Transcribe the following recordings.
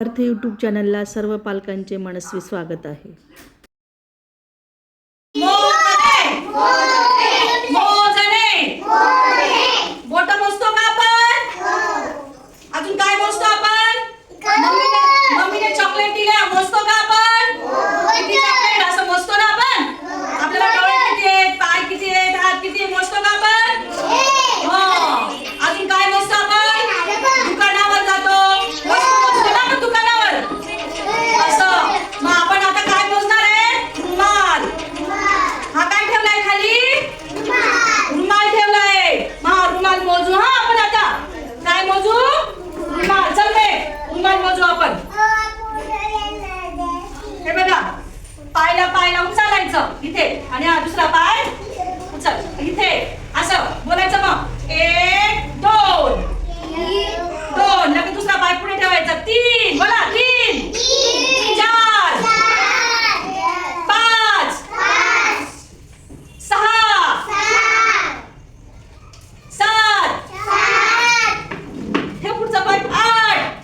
अर्थ यूट्यूब चॅनलला सर्व पालकांचे मनस्वी स्वागत आहे. पाय लावून चालायचं इथे. आणि हा दुसरा पाय उचल. इथे. असं. बोलायचं मग. एक दोन दोन लगेच दुसरा पाय पुढे ठेवायचा तीन बोला तीन चार पाच सहा सात ठेव पुढचा पाय आठ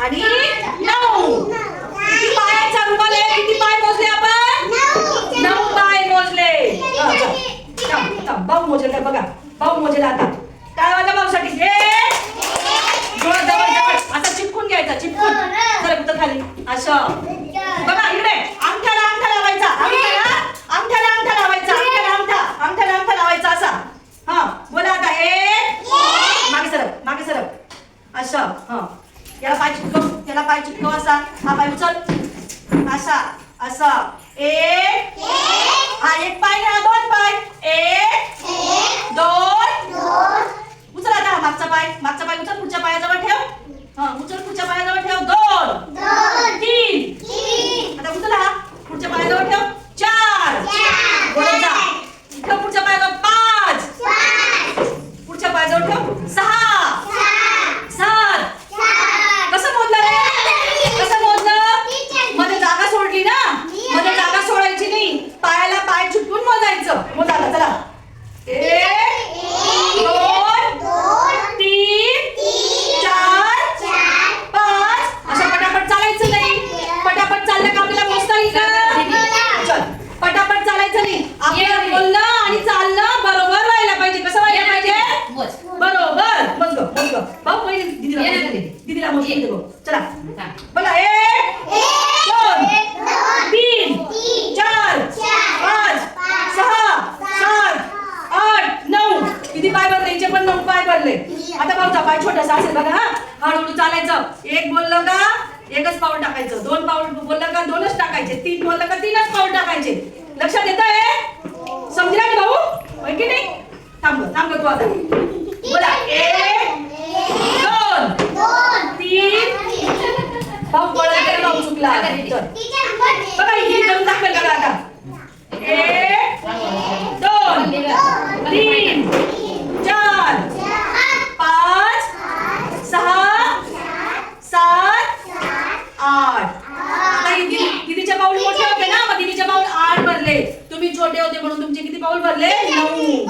आणि नऊ किती पायाचा रुमाल आहे किती पाय मोजले आपण नऊ पाय मोजले हा, चल. थांब, थांब. भाऊ मोजेल बघा. भाऊ मोजेल आता. काय माझ्या भाऊसाठी घे जवळ जवळ. आता चिपकून घ्यायचा चिपकून. जरा कुठं खाली? असं. बघा इकडे. अंगठ्याला अंगठा लावायचा. अंगठ्याला अंगठ्याला अंगठा लावायचा. अंगठ्याला अंगठा. अंगठ्याला अंगठा लावायचा असा. हा बोला आता. हे! मागे सरक मागे सरक. असं हा. याला पाय चिटकव त्याला पाय चिटकव असा. हा पाय उचल. असा असा. एक. हा एक पाय नाही, हा दोन पाय. एक दोन उचल आता हा मागचा पाय मागचा पाय उचल पुढच्या पायाजवळ ठेव हा उचल पुढच्या पायाजवळ ठेव दोन तीन आता उचल हा पुढच्या पायाजवळ ठेव चार बोलत जा ठेव पुढच्या पायाजवळ पाच पुढच्या पायाजवळ ठेव सहा सात कसं मोजलं रे कसं मोजलं मध्ये जागा सोडली ना मध्ये जागा सोडायची नाही पायाला पाय चुटकून मोजायचं मोजा आता, चला एक दोन तीन चार पाच असं पटापट चालायचं नाही पटापट चाललं का आपल्याला मोजता येईल का चल पटापट चालायचं नाही आपल्याला बोलणं आणि चालणं बरोबर व्हायला पाहिजे कसं व्हायला पाहिजे बरोबर मोज गं, मोज गं. भाऊ पहिले दीदीला मोज दे. मोज दे गं. चला. बोला एक दोन तीन चार पाच सहा सात आठ नऊ. किती पाय भरले? हिचे पण नऊ पाय भरले. आता भाऊचा पाय छोटासा असेल बघा हा. हळूहळू चालायचं. एक बोललं का एकच पाऊल टाकायचं. दोन पाऊल बोललं का दोनच टाकायचे. तीन बोललं का तीनच पाऊल टाकायचे. लक्षात येत आहे समजला की भाऊ? होय की नाही? थांब थांब तू आता बोला एक दोन तीन भाऊ पळत गेला, भाऊ चुकला चल बघा इथे करून दाखवेल बघा आता एक दोन तीन चार पाच सहा सात आठ आता ही दीदी- दीदीचे पाऊल मोठे होते ना मग दीदीचे पाऊल आठ भरले तुम्ही छोटे होते म्हणून तुमचे किती पाऊल भरले नऊ